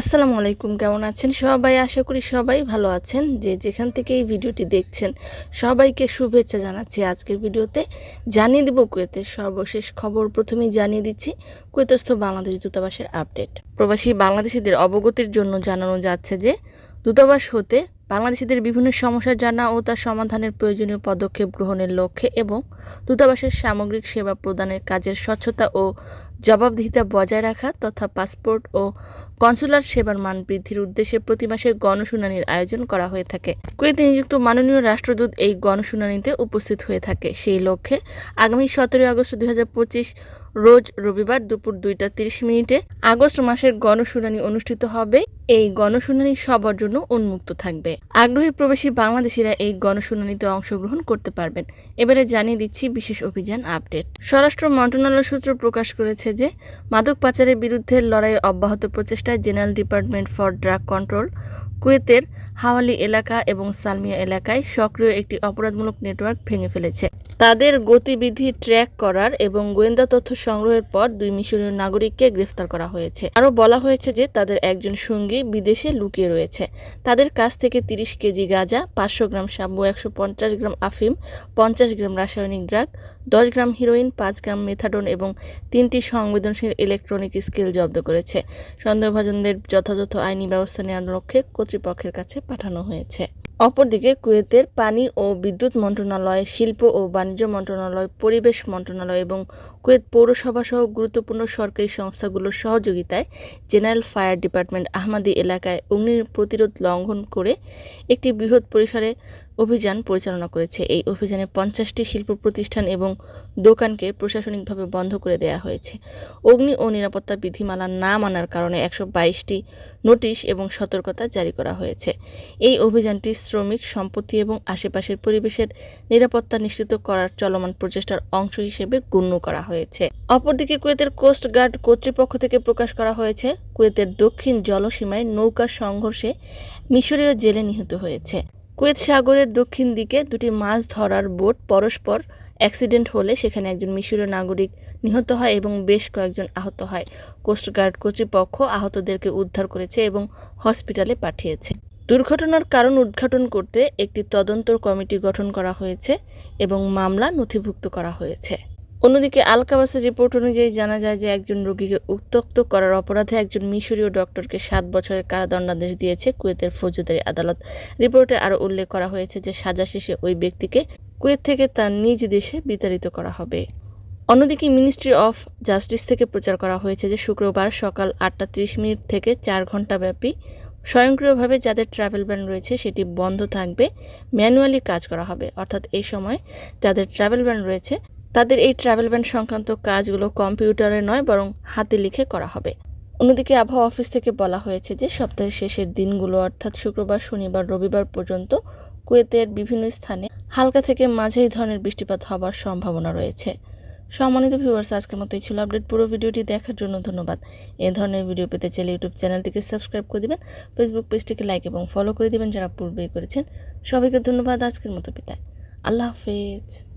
আসসালামু আলাইকুম, কেমন আছেন? সবাই আশা করি সবাই ভালো আছেন। যে যেখান থেকে এই ভিডিওটি দেখছেন, সবাইকে শুভেচ্ছা জানাচ্ছি আজকের ভিডিওতে। জানিয়ে দিব কুয়েতের সর্বশেষ খবর। প্রথমেই জানিয়ে দিচ্ছি কুয়েতস্থ বাংলাদেশ দূতাবাসের আপডেট। প্রবাসী বাংলাদেশিদের অবগতির জন্য জানানো যাচ্ছে যে, দূতাবাস হতে বাংলাদেশিদের বিভিন্ন সমস্যা জানা ও তার সমাধানের প্রয়োজনীয় পদক্ষেপ গ্রহণের লক্ষ্যে এবং দূতাবাসের সামগ্রিক সেবা প্রদানের কাজের স্বচ্ছতা ও জবাবদিহিতা বজায় রাখা তথা পাসপোর্ট ও কনসুলার সেবার মান বৃদ্ধির উদ্দেশ্যে প্রতি মাসে গণশুনানির আয়োজন করা হয়ে থাকে। কুয়েতে নিযুক্ত মাননীয় রাষ্ট্রদূত এই গণশুনানিতে উপস্থিত হয়ে থাকে। সেই লক্ষ্যে আগামী সতেরোই আগস্ট দুই হাজার পঁচিশ রোজ রবিবার দুপুর দুইটা তিরিশ মিনিটে আগস্ট মাসের গণশুনানি অনুষ্ঠিত হবে। এই গণশুনানি সবার জন্য উন্মুক্ত থাকবে। আগ্রহী প্রবাসী বাংলাদেশিরা এই গণশুনানিতে অংশগ্রহণ করতে পারবেন। এবারে জানিয়ে দিচ্ছি বিশেষ অভিযান আপডেট। স্বরাষ্ট্র মন্ত্রণালয় সূত্র প্রকাশ করেছে যে, মাদক পাচারের বিরুদ্ধে লড়াই অব্যাহত প্রচেষ্টায় general department for drug control, কুয়েতের হাওয়ালি এলাকা এবং সালমিয়া এলাকায় সক্রিয় একটি অপরাধমূলক নেটওয়ার্ক ভেঙে ফেলেছে। তাদের গতিবিধি ট্র্যাক করার এবং গোয়েন্দা তথ্য সংগ্রহের পর দুই মিশরীয় নাগরিককে গ্রেফতার করা হয়েছে। আরও বলা হয়েছে যে, তাদের একজন সঙ্গী বিদেশে লুকিয়ে রয়েছে। তাদের কাছ থেকে তিরিশ কেজি গাঁজা, পাঁচশো গ্রাম সাম্বু একশো পঞ্চাশ গ্রাম আফিম, পঞ্চাশ গ্রাম রাসায়নিক ড্রাগ দশ গ্রাম হিরোইন, পাঁচ গ্রাম মেথাডোন এবং তিনটি সংবেদনশীল ইলেকট্রনিক স্কেল জব্দ করেছে। সন্দেহভাজনদের যথাযথ আইনি ব্যবস্থা নেওয়ার লক্ষ্যে কর্তৃপক্ষের কাছে পাঠানো হয়েছে। অপরদিকে কুয়েতের পানি ও বিদ্যুৎ মন্ত্রণালয়, শিল্প ও বাণিজ্য মন্ত্রণালয়, পরিবেশ মন্ত্রণালয় এবং কুয়েত পৌরসভা সহ গুরুত্বপূর্ণ সরকারি সংস্থাগুলোর সহযোগিতায় জেনারেল ফায়ার ডিপার্টমেন্ট আহমাদি এলাকায় অগ্নি প্রতিরোধ লঙ্ঘন করে একটি বৃহৎ পরিসরে অভিযান পরিচালনা করেছে। এই অভিযানে পঞ্চাশটি শিল্প প্রতিষ্ঠান এবং দোকানকে প্রশাসনিকভাবে বন্ধ করে দেওয়া হয়েছে। অগ্নি ও নিরাপত্তা বিধিমালা না মানার কারণে একশো বাইশটি নোটিশ এবং সতর্কতা জারি করা হয়েছে। এই অভিযানটি শ্রমিক, সম্পত্তি এবং আশেপাশের পরিবেশের নিরাপত্তা নিশ্চিত করার চলমান প্রচেষ্টার অংশ হিসেবে গণ্য করা হয়েছে। অপরদিকে কুয়েতের কোস্ট গার্ড কর্তৃপক্ষ থেকে প্রকাশ করা হয়েছে, কুয়েতের দক্ষিণ জলসীমায় নৌকা সংঘর্ষে মিশরীয় জেলে নিহত হয়েছে। কুয়েত সাগরের দক্ষিণ দিকে দুটি মাছ ধরার বোট পরস্পর অ্যাক্সিডেন্ট হলে সেখানে একজন মিশরীয় নাগরিক নিহত হয় এবং বেশ কয়েকজন আহত হয়। কোস্টগার্ড কর্তৃপক্ষ আহতদেরকে উদ্ধার করেছে এবং হসপিটালে পাঠিয়েছে। দুর্ঘটনার কারণ উদ্ঘাটন করতে একটি তদন্ত কমিটি গঠন করা হয়েছে এবং মামলা নথিভুক্ত করা হয়েছে। অন্যদিকে আলকাবাসের রিপোর্ট অনুযায়ী জানা যায় যে একজন রোগীকে উত্তক্ত করার অপরাধে একজন মিশরীয় ডক্টরকে সাত বছরের কারাদণ্ডাদেশ দিয়েছে কুয়েতের ফৌজদারি আদালত। রিপোর্টে আরও উল্লেখ করা হয়েছে যে সাজা শেষে ওই ব্যক্তিকে কুয়েত থেকে তার নিজ দেশে বিতাড়িত করা হবে। অন্যদিকে মিনিস্ট্রি অফ জাস্টিস থেকে প্রচার করা হয়েছে যে শুক্রবার সকাল আটটা ত্রিশ মিনিট থেকে চার ঘণ্টা ব্যাপী স্বয়ংক্রিয়ভাবে যাদের ট্রাভেল ব্যান রয়েছে সেটি বন্ধ থাকবে, ম্যানুয়ালি কাজ করা হবে। অর্থাৎ এই সময় যাদের ট্রাভেল ব্যান রয়েছে তাদের এই ট্রাভেল ব্যান সংক্রান্ত কাজগুলো কম্পিউটারে নয়, বরং হাতে লিখে করা হবে। অন্যদিকে আবহাওয়া অফিস থেকে বলা হয়েছে যে, সপ্তাহের শেষের দিনগুলো, অর্থাৎ শুক্রবার, শনিবার, রবিবার পর্যন্ত কুয়েতের বিভিন্ন স্থানে হালকা থেকে মাঝারি ধরনের বৃষ্টিপাত হওয়ার সম্ভাবনা রয়েছে। সম্মানিত ভিউয়ার্স আজকের মতোই ছিল আপডেট পুরো ভিডিওটি দেখার জন্য ধন্যবাদ। এ ধরনের ভিডিও পেতে চাইলে ইউটিউব চ্যানেলটিকে সাবস্ক্রাইব করে দিবেন ফেসবুক পেজটিকে লাইক এবং ফলো করে দিবেন যারা পূর্বেই করেছেন। সবাইকে ধন্যবাদ আজকের মতো পিতায় আল্লাহ হাফেজ।